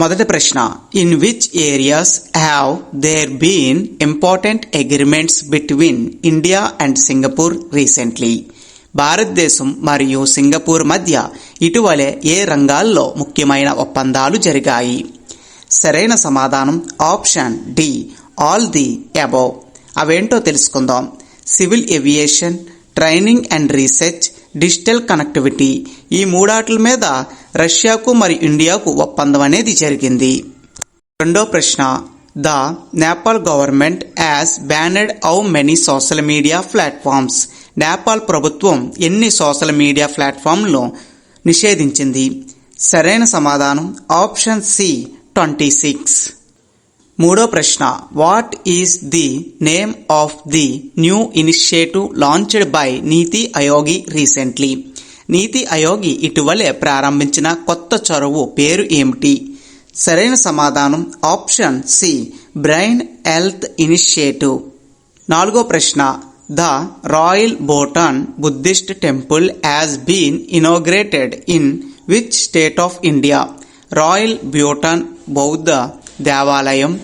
మొదటి ప్రశ్న in which areas have there been important agreements between India and Singapore recently భారతదేశం మరియు Singapore మధ్య ఇటీవలే ఏ రంగాల్లో ముఖ్యమైన ఒప్పందాలు జరిగాయి? సరైన సమాధానం option D all the above అవేంటో తెలుసుకుందాం. Civil aviation training and research digital connectivity ఈ మూడాట్ల మీద రష్యాకు మరియు ఇండియాకు ఒప్పందం అనేది జరిగింది. రెండో ప్రశ్న the Nepal government has banned how many social media platforms. Nepal ప్రభుత్వం ఎన్ని సోషల్ మీడియా ప్లాట్ఫామ్లను నిషేధించింది? సరైన సమాధానం ఆప్షన్ సి ట్వంటీ సిక్స్. మూడో ప్రశ్న what is the name of the new initiative launched by NITI Aayog recently నీతి అయోగి ఇటీవలే ప్రారంభించిన కొత్త చొరవు పేరు ఏమిటి? సరైన సమాధానం option C brain health initiative నాలుగో ప్రశ్న the royal Bhutan buddhist temple has been inaugurated in which state of India royal Bhutan బౌద్ధ దేవాలయం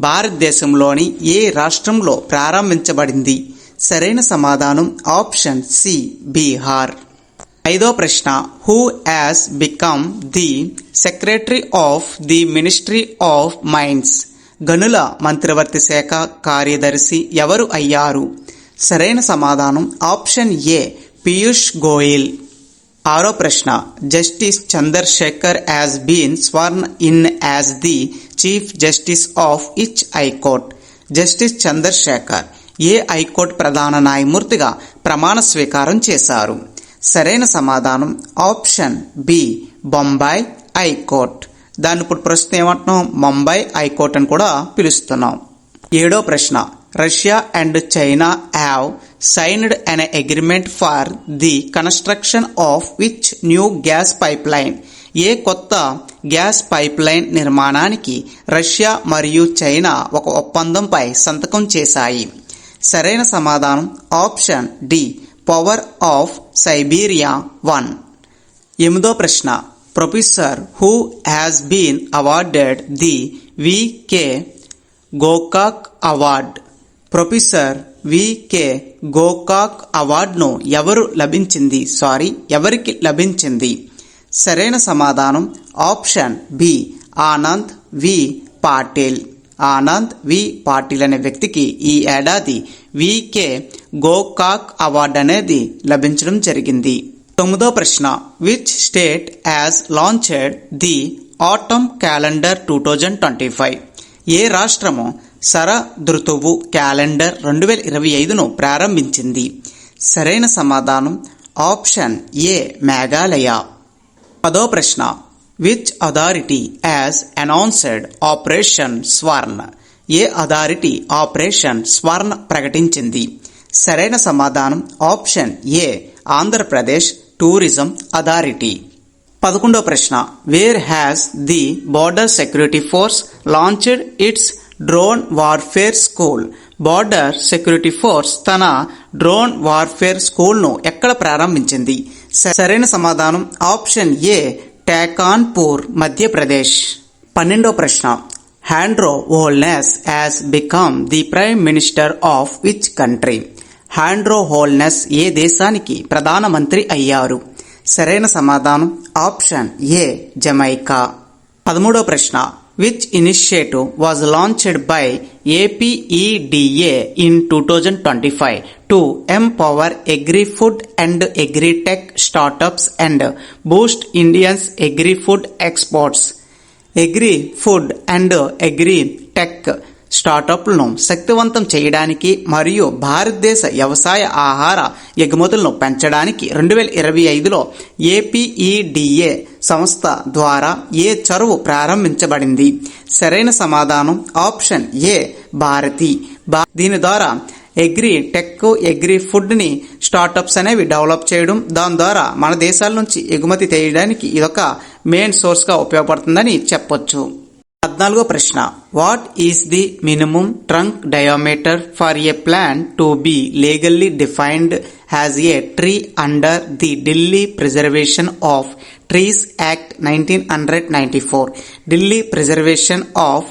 భారతదేశంలోని ఏ రాష్ట్రంలో ప్రారంభించబడింది? సరైన సమాధానం ఆప్షన్ సి బీహార్. ఐదో ప్రశ్న who has become the secretary of the ministry of mines గనుల మంత్రివర్తి శాఖ కార్యదర్శి ఎవరు అయ్యారు? సరైన సమాధానం ఆప్షన్ ఏ పీయూష్ గోయల్. ఆరో ప్రశ్న justice Chandrashekhar has been sworn in as the chief justice of which high court. Justice Chandrashekhar A high court ప్రధాన న్యాయమూర్తిగా ప్రమాణ స్వీకారం చేశారు? సరైన సమాధానం ఆప్షన్ బి బొంబాయి హైకోర్ట్. దాన్ని ఇప్పుడు ప్రస్తుతం ఏమంటున్నాం? ముంబై హైకోర్ట్ అని కూడా పిలుస్తున్నాం. ఏడో ప్రశ్న Russia and China have signed an agreement for the construction of which new gas pipe line ఏ కొత్త గ్యాస్ పైప్ లైన్ నిర్మాణానికి రష్యా మరియు చైనా ఒక ఒప్పందంపై సంతకం చేశాయి. సరైన సమాధానం? Option D power of Siberia one ఎనిమిదో ప్రశ్న. Professor who has been awarded the V K Gokak award? Professor V K Gokak అవార్డును ఎవరు లభించింది? సారీ ఎవరికి లభించింది? సరైన సమాధానం option B Anand V Patil. Anand V Patil అనే వ్యక్తికి ఈ ఏడాది వికే గోకాక్ అవార్డు అనేది లభించడం జరిగింది. తొమ్మిదో ప్రశ్న which state has launched the autumn calendar two thousand twenty five ఏ రాష్ట్రము శరదృతువు క్యాలెండర్ రెండు వేల ఇరవై ఐదును ప్రారంభించింది. సరైన సమాధానం? Option A Meghalaya. పదో ప్రశ్న. Which authority has announced operation Swarna? A authority operation Swarna ప్రకటించింది? సరైన సమాధానం? Option A Andhra Pradesh tourism authority. పదకొండో ప్రశ్న. Where has the border security force launched its drone warfare school. Border security force తన drone warfare స్కూల్ను ఎక్కడ ప్రారంభించింది? సరైన సమాధానం ఆప్షన్ ఏ టేకాన్పూర్ మధ్యప్రదేశ్. పన్నెండో ప్రశ్న. Andrew Holness has become the prime minister of which country Andrew Holness ఏ దేశానికి ప్రధానమంత్రి అయ్యారు? సరైన సమాధానం ఆప్షన్ ఏ జమైకా. పదమూడో ప్రశ్న. which initiative was launched by APEDA in 2025 to empower agri-food and agri-tech startups and boost India's agri-food exports. Agri-food and agri-tech స్టార్టప్లను శక్తివంతం చేయడానికి మరియు భారతదేశ వ్యవసాయ ఆహార ఎగుమతులను పెంచడానికి రెండు వేల ఇరవై ఐదులో ఏపీఈడిఏ సంస్థ ద్వారా ఏ చొరవ ప్రారంభించబడింది? సరైన సమాధానం ఆప్షన్ ఏ భారతి. దీని ద్వారా ఎగ్రి టెక్ ఎగ్రి ఫుడ్ని స్టార్టప్స్ అనేవి డెవలప్ చేయడం దాని ద్వారా మన దేశాల నుంచి ఎగుమతి చేయడానికి ఇదొక మెయిన్ సోర్స్గా ఉపయోగపడుతుందని చెప్పొచ్చు. పద్నాలుగో ప్రశ్న. What is the minimum trunk diameter for a plan to be legally defined as a tree under the Delhi preservation of trees act nineteen hundred ninety four Delhi preservation of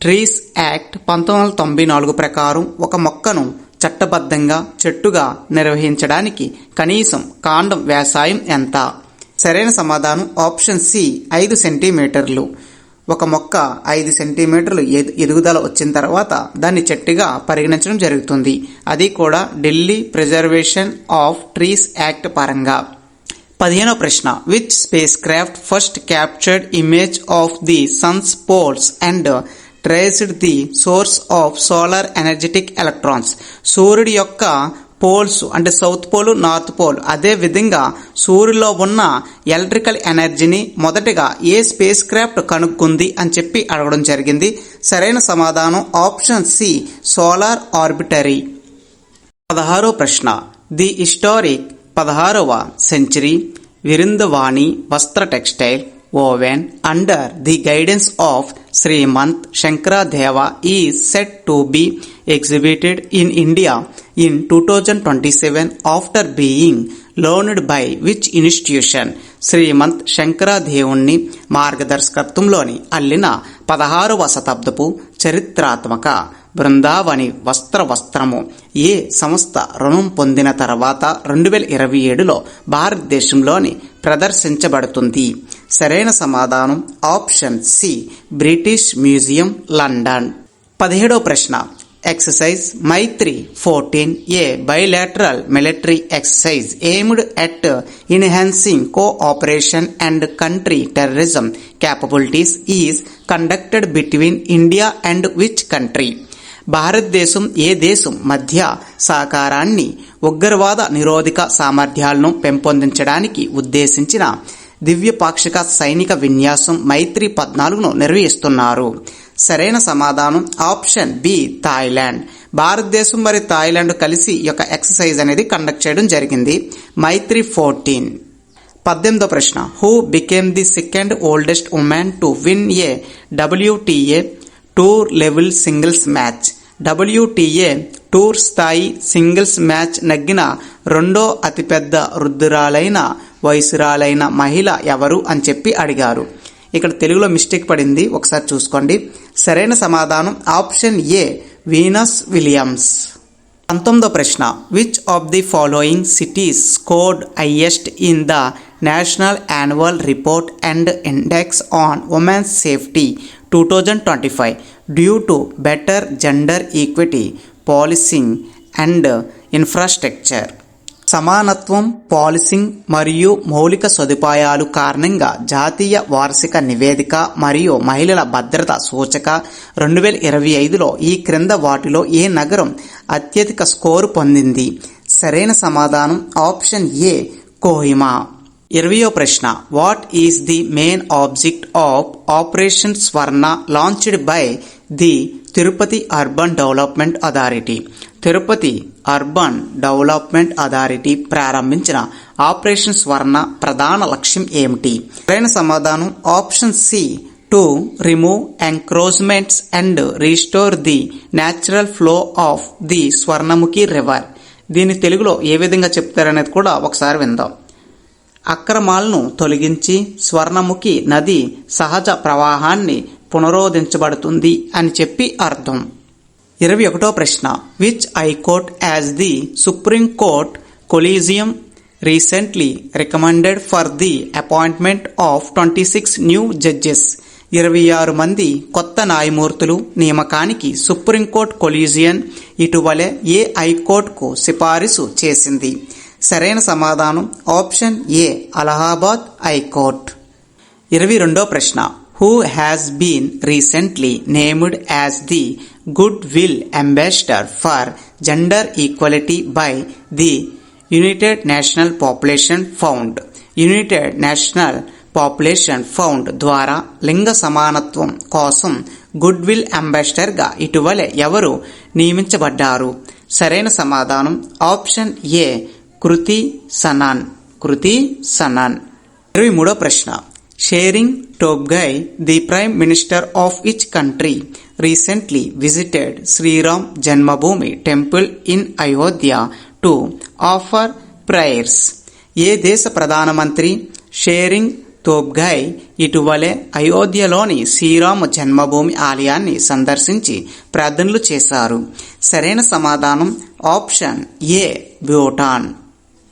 trees act పంతొమ్మిది వందల తొంభై నాలుగు ప్రకారం ఒక మొక్కను చట్టబద్ధంగా చెట్టుగా నిర్వహించడానికి కనీసం కాండం వ్యాసాయం ఎంత? సరైన సమాధానం ఆప్షన్ సి ఐదు సెంటీమీటర్లు. ఒక మొక్క ఐదు సెంటీమీటర్లు ఎదు- ఎదుగుదల వచ్చిన తర్వాత దాన్ని చెట్టుగా పరిగణించడం జరుగుతుంది. అది కూడా Delhi preservation of trees act పరంగా. పదిహేనో ప్రశ్న. Which space craft first captured image of the sun's poles and traced the source of solar energetic electrons సూర్యుడి యొక్క పోల్స్ అంటే సౌత్ పోల్ నార్త్ పోల్. అదే విధంగా సూర్యులో ఉన్న ఎలక్ట్రికల్ ఎనర్జీని మొదటగా ఏ స్పేస్ క్రాఫ్ట్ కనుక్కుంది అని చెప్పి అడగడం జరిగింది. సరైన సమాధానం ఆప్షన్ సి సోలార్ ఆర్బిటరీ. పదహారో ప్రశ్న. ది హిస్టారిక్ పదహారవ century. Vrindavani Vastra textile. Woven under the guidance of Srimanta Sankardeva is set to be exhibited in India in two thousand twenty seven after being loaned by which institution? Srimanta శంకరాదేవుణ్ణి మార్గదర్శకత్వంలోని అల్లిన పదహారవ శతాబ్దపు చరిత్రాత్మక బృందావని వస్త్ర వస్త్రము. ఏ సంస్థ రుణం పొందిన తర్వాత రెండు వేల ఇరవై ఏడులో భారతదేశంలోని ప్రదర్శించబడుతుంది. సరైన సమాధానం option C British museum London. పదిహేడో ప్రశ్న. Exercise Maitri fourteen a bilateral military exercise aimed at enhancing cooperation and counter terrorism capabilities is conducted between India and which country భారతదేశం ఏ దేశం మధ్య సహకారాన్ని ఉగ్రవాద నిరోధక సామర్థ్యాలను పెంపొందించడానికి ఉద్దేశించిన దివ్యపాక్షిక సైనిక విన్యాసం మైత్రి పద్నాలుగును నిర్వహిస్తున్నారు. సరైన సమాధానం ఆప్షన్ బి థాయిలాండ్. భారతదేశం మరి థాయిలాండ్ కలిసి యొక్క ఎక్సర్సైజ్ అనేది కండక్ట్ చేయడం జరిగింది. మైత్రి ఫోర్టీన్. పద్దెనిమిదో ప్రశ్న. Who became the second oldest woman to win a WTA tour level singles match WTA tour స్థాయి సింగిల్స్ మ్యాచ్ నగ్గిన రెండో అతిపెద్ద వృద్ధురాలైన వయసురాలైన మహిళ ఎవరు అని చెప్పి అడిగారు. ఇక్కడ తెలుగులో మిస్టేక్ పడింది. ఒకసారి చూసుకోండి. సరైన సమాధానం ఆప్షన్ ఏ వీనస్ విలియమ్స్. పంతొమ్మిదో ప్రశ్న which of the following cities scored highest in the national annual report and index on women's safety two thousand twenty five due to better gender equity policing and infrastructure సమానత్వం policing మరియు మౌలిక సదుపాయాలు కారణంగా జాతీయ వార్షిక నివేదిక మరియు మహిళల భద్రత సూచక రెండు వేల ఇరవై ఐదులో ఈ క్రింద వాటిలో ఏ నగరం అత్యధిక స్కోరు పొందింది? సరైన సమాధానం ఆప్షన్ ఏ కోహిమా. ఇరవయో ప్రశ్న. What is the main object of operation Swarna launched by the Tirupati urban development authority Tirupati urban development authority ప్రారంభించిన ఆపరేషన్ స్వర్ణ ప్రధాన లక్ష్యం ఏమిటి? సరైన సమాధానం option C to remove encroachments and restore the natural flow of the Swarnamukhi river దీని తెలుగులో ఏ విధంగా చెప్తారనేది కూడా ఒకసారి విందాం. అక్రమాలను తొలగించి స్వర్ణముఖి నది సహజ ప్రవాహాన్ని పునరోధించబడుతుంది అని చెప్పి అర్థం. ఇరవై ఒకటో ప్రశ్న. Which high court has the supreme court collegium recently recommended for the appointment of twenty six new judges ఇరవై ఆరు మంది కొత్త న్యాయమూర్తులు నియామకానికి సుప్రీంకోర్టు కొలీజియన్ ఇటీవలే ఏ హైకోర్టుకు సిఫారసు చేసింది? సరైన సమాధానం ఆప్షన్ ఏ అలహాబాద్ హైకోర్ట్. ఇరవై రెండో ప్రశ్న. Who has been recently named as the goodwill ambassador for gender equality by the United National Population found United National Population found ద్వారా లింగ సమానత్వం కోసం గుడ్ విల్ అంబాసిడర్గా ఇటీవలే ఎవరు నియమించబడ్డారు? సరైన సమాధానం ఆప్షన్ ఏ కృతి సనాన్. కృతి సనాన్. ఇరవై మూడో ప్రశ్న. Sharing టోప్గై the prime minister of which country recently visited Shriram Janmabhoomi temple in Ayodhya to offer prayers ఏ దేశ ప్రధానమంత్రి షేరింగ్ తోబ్గాయ్ ఇటువలే అయోధ్యలోని శ్రీరామ జన్మభూమి ఆలయాన్ని సందర్శించి ప్రార్థనలు చేశారు. సరైన సమాధానం ఆప్షన్ ఏ భూటాన్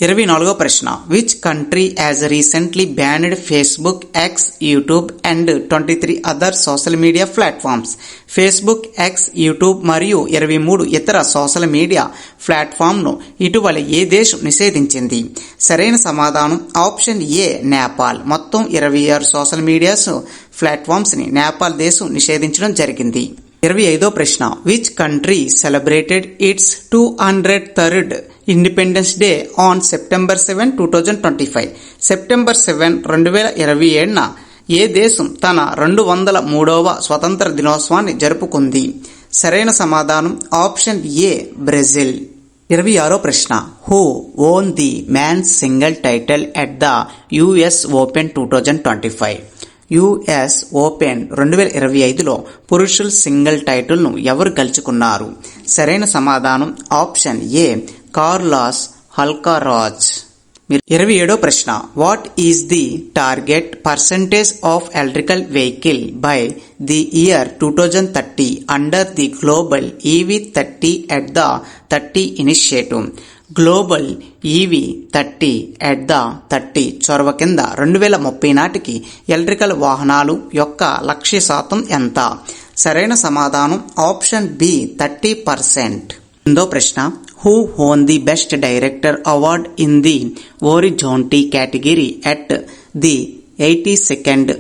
ఇరవై నాలుగో ప్రశ్న. Which country as recently banned Facebook X YouTube and twenty three other social media platforms Facebook X YouTube మరియు ఇరవై మూడు ఇతర సోషల్ మీడియా ప్లాట్ఫామ్ను ఇటీవల ఏ దేశం నిషేధించింది? సరైన సమాధానం ఆప్షన్ ఏ నేపాల్. మొత్తం ఇరవై ఆరు సోషల్ మీడియాస్ ప్లాట్ఫామ్స్ని నేపాల్ దేశం నిషేధించడం జరిగింది. ఇరవై ఐదో ప్రశ్న. Which country celebrated its two hundred third independence day on September seven two thousand twenty five September seven రెండు వేల ఇరవై ఏడున ఏ దేశం తన రెండు వందల మూడవ స్వతంత్ర దినోత్సవాన్ని జరుపుకుంది? సరైన సమాధానం ఆప్షన్ ఏ బ్రెజిల్. ఇరవై ఆరో ప్రశ్న. Who won the man singles title at the US open two thousand twenty five US open రెండు వేల ఇరవై ఐదులో పురుషుల సింగిల్ టైటిల్ను ఎవరు గెలుచుకున్నారు? సరైన సమాధానం ఆప్షన్ ఏ కార్లాస్ హల్కారాజ్. ఇరవై ఏడో ప్రశ్న what is the target percentage of electrical vehicle by the year two thousand thirty under the global EV thirty at the thirty initiative? Global EV thirty at the thirty చొరవ కింద రెండు వేల ముప్పై నాటికి ఎలక్ట్రికల్ వాహనాలు యొక్క లక్ష్య శాతం ఎంత? సరైన సమాధానం ఆప్షన్ బి థర్టీ పర్సెంట్. రెండో ప్రశ్న who won the best director award in the Orizzonti category at the eighty second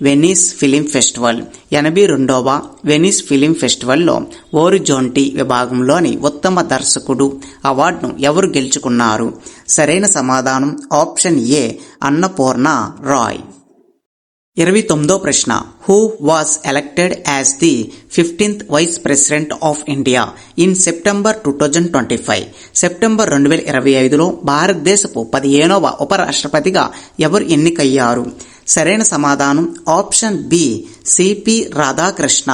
Venice film festival ఎనభై రెండవ వెనీస్ ఫిలిం ఫెస్టివల్లో ఓరిజోంటి విభాగంలోని ఉత్తమ దర్శకుడు అవార్డును ఎవరు గెలుచుకున్నారు? సరైన సమాధానం ఆప్షన్ ఏ అన్నపూర్ణ రాయ్. ఇరవై తొమ్మిదో ప్రశ్న who was elected as the fifteenth vice president of India in September two thousand twenty five September రెండు వేల ఇరవై ఐదులో భారతదేశపు పదిహేనవ ఉపరాష్ట్రపతిగా ఎవరు ఎన్నికయ్యారు? సరైన సమాధానం ఆప్షన్ బి సిపి రాధాకృష్ణ.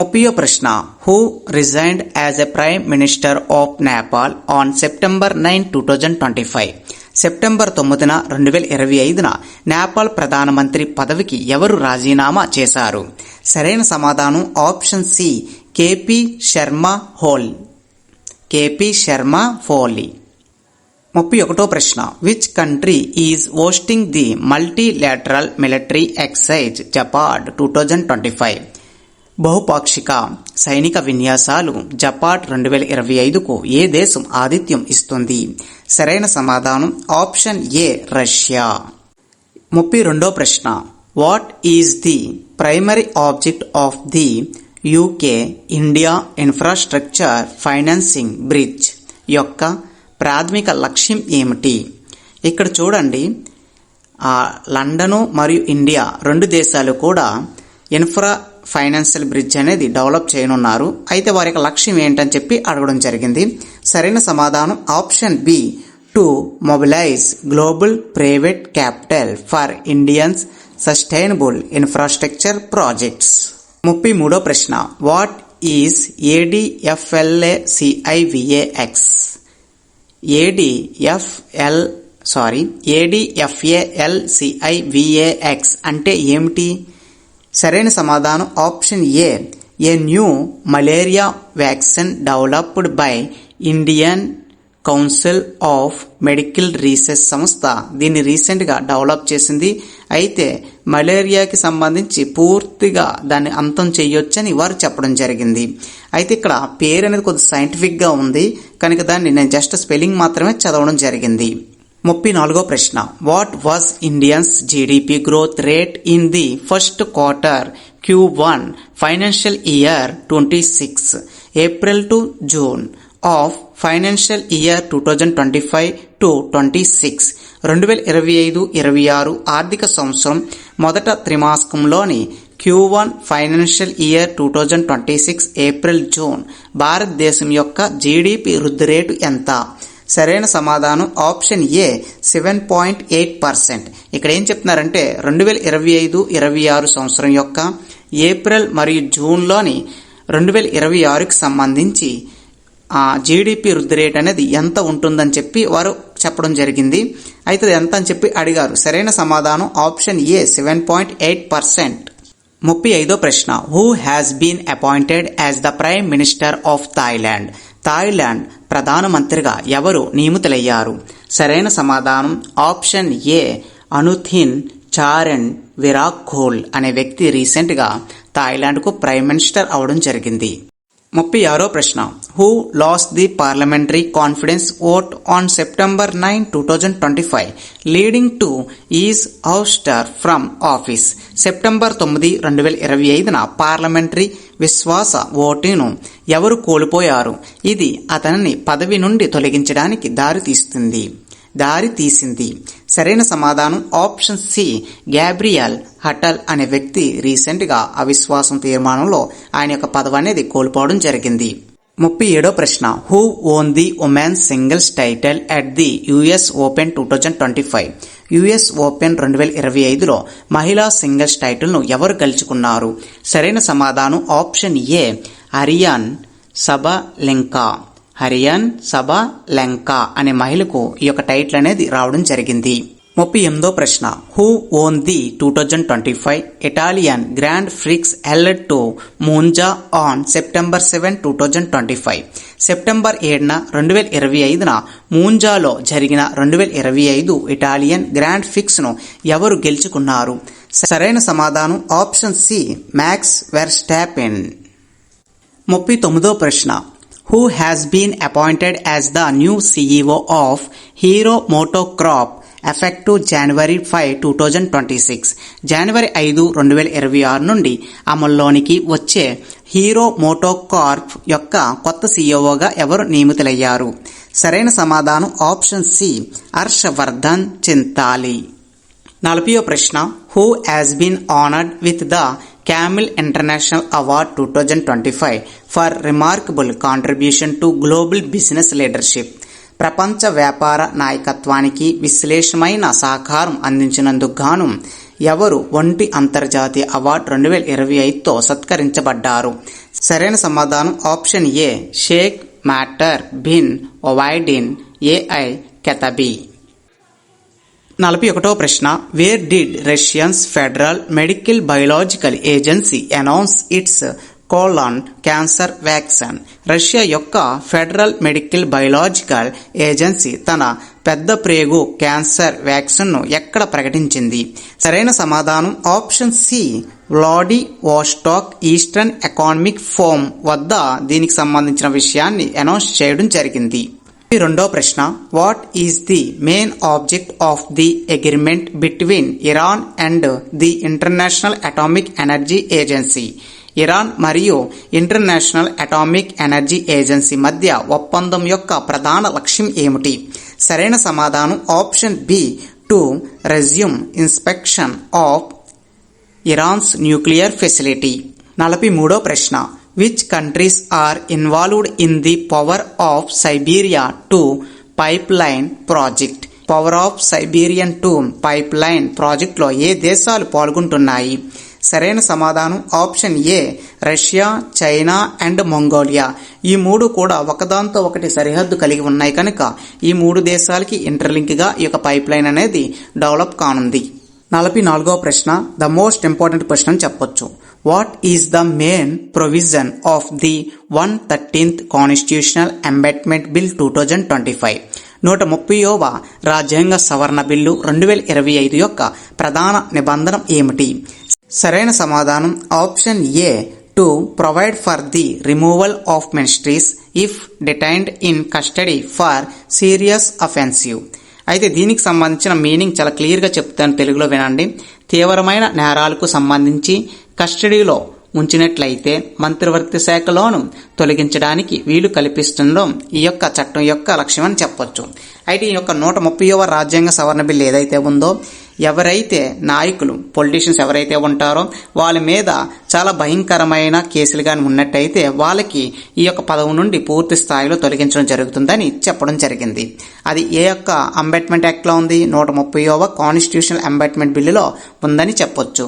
ముప్పయో ప్రశ్న who resigned as a prime minister of Nepal on September nine two thousand twenty five September తొమ్మిదిన రెండు వేల ఇరవై ఐదున నేపాల్ ప్రధానమంత్రి పదవికి ఎవరు రాజీనామా చేశారు? సరైన సమాధానం option C KP Sharma Oli. KP Sharma Oli ముప్పై ఒకటో ప్రశ్న. Which country is hosting the multilateral military exercise Zapad two thousand twenty five బహుపాక్షిక సైనిక విన్యాసాలు జపాట్ రెండు వేల ఇరవై ఐదుకు ఏ దేశం ఆతిథ్యం ఇస్తుంది? సరైన సమాధానం ఆప్షన్ ఏ రష్యా. ముప్పై రెండో ప్రశ్న. What is the primary object of the UK India infrastructure financing bridge యొక్క ప్రాథమిక లక్ష్యం ఏమిటి? ఇక్కడ చూడండి. లండను మరియు ఇండియా రెండు దేశాలు కూడా ఇన్ఫ్రా ఫైనాన్షియల్ బ్రిడ్జ్ అనేది డెవలప్ చేయనున్నారు. అయితే వారి యొక్క లక్ష్యం ఏంటని చెప్పి అడగడం జరిగింది. సరైన సమాధానం option B to mobilize global private capital for Indians sustainable infrastructure projects ముప్పై మూడో ప్రశ్న what is ADFLA CIVAX ADFL sorry AdFalciVax అంటే ఏమిటి? సరైన సమాధానం option A a new malaria vaccine developed by Indian Council of Medical Research సంస్థ. దీన్ని రీసెంట్గా డెవలప్ చేసింది అయితే మలేరియాకి సంబంధించి పూర్తిగా దాన్ని అంతం చేయొచ్చని వారు చెప్పడం జరిగింది. అయితే ఇక్కడ పేరు అనేది కొద్దిగా సైంటిఫిక్గా ఉంది. కనుక దాన్ని నేను జస్ట్ స్పెల్లింగ్ మాత్రమే చదవడం జరిగింది. ముప్పై నాలుగో ప్రశ్న. What was Indians GDP growth rate in the first quarter Q one financial year twenty six April to June of financial year two thousand twenty five to twenty six రెండు వేల ఇరవై ఐదు ఇరవై ఆరు ఆర్థిక సంవత్సరం మొదట త్రిమాసకంలోని Q one financial year two thousand twenty six April June భారతదేశం యొక్క జీడిపి వృద్ధి రేటు ఎంత? సరైన సమాధానం option A seven point eight percent. ఇక్కడ ఏం చెప్తున్నారంటే రెండు వేల ఇరవై ఐదు ఇరవై ఆరు సంవత్సరం యొక్క ఏప్రిల్ మరియు జూన్లోని రెండు వేల ఇరవై ఆరుకి సంబంధించి జీడిపి వృద్ధి రేట్ అనేది ఎంత ఉంటుందని చెప్పి వారు చెప్పడం జరిగింది. అయితే ఎంత అని చెప్పి అడిగారు. సరైన సమాధానం option A seven point eight percent. ముప్పై ఐదో ప్రశ్న. Who has been appointed as the prime minister of Thailand Thailand ప్రధానమంత్రిగా ఎవరు నియమితులయ్యారు? సరైన సమాధానం ఆప్షన్ ఏ అనుథిన్ చారెన్ విరాఖోల్ అనే వ్యక్తి రీసెంట్గా థాయిలాండ్కు ప్రైమ్ మినిస్టర్ అవడం జరిగింది. ముప్పై ఆరో ప్రశ్న. Who lost the parliamentary confidence vote on September nine two thousand twenty five leading to is ouster from office September తొమ్మిది రెండు వేల ఇరవై ఐదున పార్లమెంటరీ విశ్వాస ఓటును ఎవరు కోల్పోయారు? ఇది అతనిని పదవి నుండి తొలగించడానికి దారి తీస్తుంది దారి తీసింది సరైన సమాధానం ఆప్షన్ సి గ్యాబ్రియల్ హటల్ అనే వ్యక్తి రీసెంట్గా అవిశ్వాసం తీర్మానంలో ఆయన యొక్క పదవి అనేది కోల్పోవడం జరిగింది. ముప్పై ఏడో ప్రశ్న. Who won the women's singles title at the US open two thousand twenty five US open రెండు వేల ఇరవై ఐదులో మహిళా సింగిల్స్ టైటిల్ను ఎవరు గెలుచుకున్నారు? సరైన సమాధానం ఆప్షన్ ఏ హరియాన్ సబ లెంకా హరియన్ సభ లెంకా అనే మహిళకు ఈ యొక్క టైటిల్ అనేది రావడం జరిగింది. ముప్పై ఎనిమిదో ప్రశ్న. Who won the two thousand twenty five Italian grand prix held to Monza on September seven two thousand twenty five September ఏడున రెండు వేల ఇరవై ఐదున మూంజాలో జరిగిన రెండు వేల ఇరవై ఐదు ఇటాలియన్ గ్రాండ్ ఫిక్స్ను ఎవరు గెలుచుకున్నారు? సరైన సమాధానం ఆప్షన్ సి మ్యాక్స్ వెర్స్టాపెన్ ముప్పై తొమ్మిదో ప్రశ్న. Who has been appointed as the new CEO of Hero MotoCorp effective January five two thousand twenty six. జనవరి ఐదు రెండు వేల ఇరవై ఆరు నుండి అమల్లోనికి వచ్చే హీరో మోటోకార్ప్ యొక్క కొత్త సీఈఓగా ఎవరు నియమితులయ్యారు? సరైన సమాధానం ఆప్షన్ సి హర్షవర్ధన్ చింతాలి. నలభయో ప్రశ్న who has been honoured with the Camille international award two thousand twenty five for remarkable contribution to global business leadership? ప్రపంచ వ్యాపార నాయకత్వానికి విశ్లేషమైన సహకారం అందించినందుకు గాను ఎవరు ఒంటి అంతర్జాతీయ అవార్డు రెండు వేల ఇరవై ఐదుతో సత్కరించబడ్డారు. సరైన సమాధానం option A Sheikh Mattar bin Owaidin AI Ketbi. నలభై ఒకటో ప్రశ్న where did Russians federal medical biological agency announce its colon cancer vaccine. Russia యొక్క ఫెడరల్ మెడికల్ బయోలాజికల్ ఏజెన్సీ తన పెద్ద ప్రేగు క్యాన్సర్ వ్యాక్సిన్ను ఎక్కడ ప్రకటించింది? సరైన సమాధానం? Option C Vladivostok eastern economic forum వద్ద దీనికి సంబంధించిన విషయాన్ని అనౌన్స్ చేయడం జరిగింది. రెండో ప్రశ్న what is the main object of the agreement between Iran and the international atomic energy agency? Iran మరియు ఇంటర్నేషనల్ అటామిక్ ఎనర్జీ ఏజెన్సీ మధ్య ఒప్పందం యొక్క ప్రధాన లక్ష్యం ఏమిటి? సరైన సమాధానం option B to resume inspection of Iran's nuclear facility. నలభై మూడో ప్రశ్న which countries are involved in the power of Siberia two pipeline project? Power of Siberian two pipeline ప్రాజెక్టులో ఏ దేశాలు పాల్గొంటున్నాయి? సరైన సమాధానం option A Russia China and Mongolia. ఈ మూడు కూడా ఒకదాంతో ఒకటి సరిహద్దు కలిగి ఉన్నాయి కనుక ఈ మూడు దేశాలకి ఇంటర్లింక్గా ఈ యొక్క పైప్ లైన్ అనేది డెవలప్ కానుంది. నలభై నాలుగో ప్రశ్న ద మోస్ట్ ఇంపార్టెంట్ క్వశ్చన్ అని చెప్పొచ్చు. What is the main provision of the one thirteenth constitutional amendment bill two thousand twenty five నూట ముప్పైవ రాజ్యాంగ సవరణ బిల్లు రెండు వేల ఇరవై ఐదు యొక్క ప్రధాన నిబంధన ఏమిటి? సరైన సమాధానం option A to provide for the removal of ministries if detained in custody for serious offensive అయితే దీనికి సంబంధించిన మీనింగ్ చాలా క్లియర్గా చెప్తాను తెలుగులో వినండి. తీవ్రమైన నేరాలకు సంబంధించి కస్టడీలో ఉంచినట్లయితే మంత్రివర్గ శాఖలోను తొలగించడానికి వీలు కల్పిస్తుండడం ఈ యొక్క చట్టం యొక్క లక్ష్యం అని చెప్పొచ్చు. అయితే ఈ యొక్క నూట ముప్పైవ రాజ్యాంగ సవరణ బిల్లు ఏదైతే ఉందో ఎవరైతే నాయకులు పొలిటీషియన్స్ ఎవరైతే ఉంటారో వాళ్ళ మీద చాలా భయంకరమైన కేసులు కానీ ఉన్నట్టయితే వాళ్ళకి ఈ యొక్క పదవి నుండి పూర్తి స్థాయిలో తొలగించడం జరుగుతుందని చెప్పడం జరిగింది. అది ఏ యొక్క అంబెట్మెంట్ యాక్ట్లో ఉంది? నూట ముప్పైవ కాన్స్టిట్యూషనల్ అంబెట్మెంట్ బిల్లులో ఉందని చెప్పొచ్చు.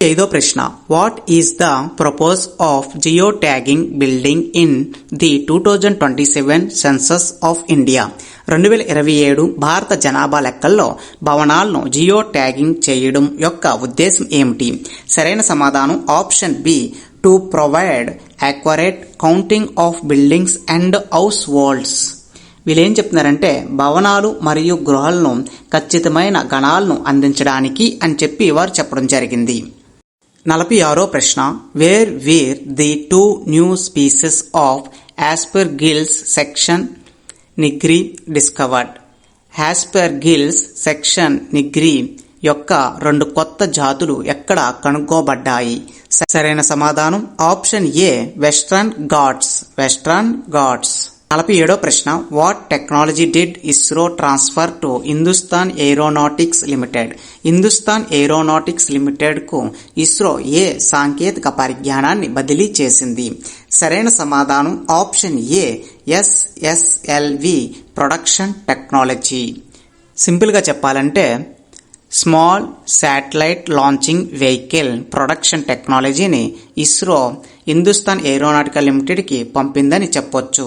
ఐదో ప్రశ్న. What is the propose of geo tagging building in the two thousand twenty seven census of India రెండు వేల ఇరవై ఏడు భారత జనాభా లెక్కల్లో భవనాలను జియో ట్యాగింగ్ చేయడం యొక్క ఉద్దేశం ఏమిటి? సరైన సమాధానం option B to provide accurate counting of buildings and households వీళ్ళేం చెప్తున్నారంటే భవనాలు మరియు గృహాలను ఖచ్చితమైన గణాలను అందించడానికి అని చెప్పి వారు చెప్పడం జరిగింది. నలభై ఆరో ప్రశ్న where were the two new species of Aspergillus section Nigri discovered. Aspergillus section Nigri యొక్క రెండు కొత్త జాతులు ఎక్కడ కనుక్కోబడ్డాయి. సరైన సమాధానం option A Western Ghats Western Ghats నలభై ఏడో ప్రశ్న what technology did ISRO transfer to Hindustan Aeronautics Limited Hindustan Aeronautics లిమిటెడ్కు ఇస్రో ఏ సాంకేతిక పరిజ్ఞానాన్ని బదిలీ చేసింది? సరైన సమాధానం option A SSLV production technology సింపుల్గా చెప్పాలంటే small satellite launching vehicle production టెక్నాలజీని ఇస్రో హిందుస్థాన్ ఏరోనాటికల్ లిమిటెడ్కి పంపిందని చెప్పొచ్చు.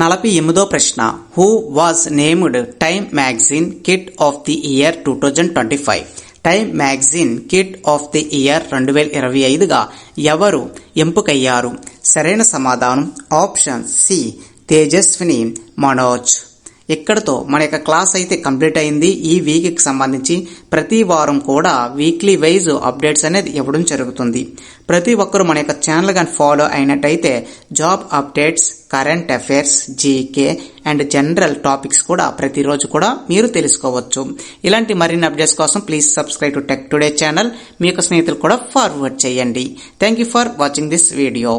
నలభై ఎనిమిదో ప్రశ్న. Who was named Time magazine kid of the year two thousand twenty five Time magazine kid of the year రెండు వేల ఇరవై ఐదుగా ఎవరు ఎంపికయ్యారు? సరైన సమాధానం ఆప్షన్ సి. తేజస్విని మనోజ్. ఇక్కడతో మన యొక్క క్లాస్ అయితే కంప్లీట్ అయింది. ఈ వీక్కి సంబంధించి ప్రతి వారం కూడా వీక్లీ వైజ్ అప్డేట్స్ అనేది ఇవ్వడం జరుగుతుంది. ప్రతి ఒక్కరూ మన యొక్క ఛానల్ కానీ ఫాలో అయినట్టయితే job updates current affairs GK and general topics కూడా ప్రతిరోజు కూడా మీరు తెలుసుకోవచ్చు. ఇలాంటి మరిన్ని అప్డేట్స్ కోసం please subscribe to Tech Today channel మీ యొక్క స్నేహితులు కూడా ఫార్వర్డ్ చేయండి. Thank you for watching this video